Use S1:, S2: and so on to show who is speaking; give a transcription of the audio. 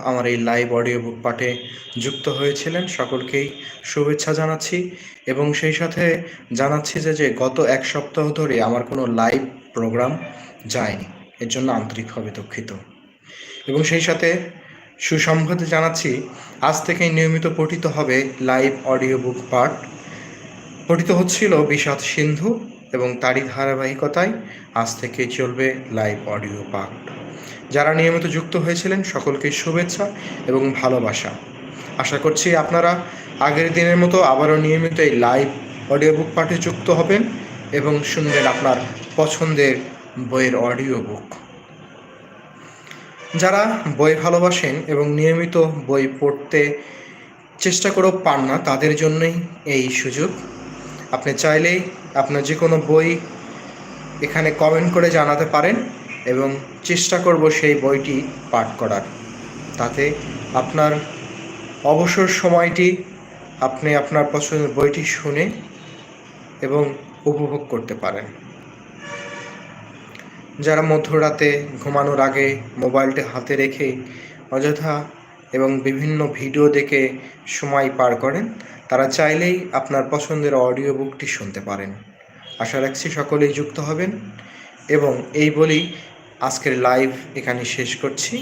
S1: আমার এই live audio book পাঠে যুক্ত হয়েছিলেন সকলকেই শুভেচ্ছা জানাচ্ছি এবং সেই সাথে জানাচ্ছি যে যে গত এক সপ্তাহ ধরে আমার কোনো লাইভ প্রোগ্রাম যায়নি। এর জন্য আন্তরিকভাবে দুঃখিত। এবং সেই সাথে সুসংবাদে জানাচ্ছি, আজ থেকেই নিয়মিত পঠিত হবে লাইভ অডিও বুক পাঠ পঠিত হচ্ছিল বিষাদ সিন্ধু এবং তারই ধারাবাহিকতায় আজ থেকে চলবে লাইভ অডিও পাঠ যারা নিয়মিত যুক্ত হয়েছিলেন, সকলকে শুভেচ্ছা এবং ভালোবাসা। আশা করছি আপনারা আগের দিনের মতো আবারও নিয়মিত এই লাইভ অডিও বুক পাঠে যুক্ত হবেন এবং শুনবেন আপনার পছন্দের বইয়ের অডিও বুক যারা বই ভালোবাসেন এবং নিয়মিত বই পড়তে চেষ্টা করেও পান না, তাদের জন্যই এই সুযোগ। আপনি চাইলেই আপনার যে কোনো বই এখানে কমেন্ট করে জানাতে পারেন। এবং চেষ্টা করব সেই বইটি পাঠ করার। তাতে আপনার অবসর সময়টি আপনি আপনার পছন্দের বইটি শুনে এবং উপভোগ করতে পারেন। যারা মধ্যরাতে ঘুমানোর আগে মোবাইলটি হাতে রেখে অযথা এবং বিভিন্ন ভিডিও দেখে সময় পার করেন, তারা চাইলেই আপনার পছন্দের অডিও বুকটি শুনতে পারেন। আশা রাখছি সকলেই যুক্ত হবেন এবং এই বলেই আজকের লাইভ এখানে শেষ করছি।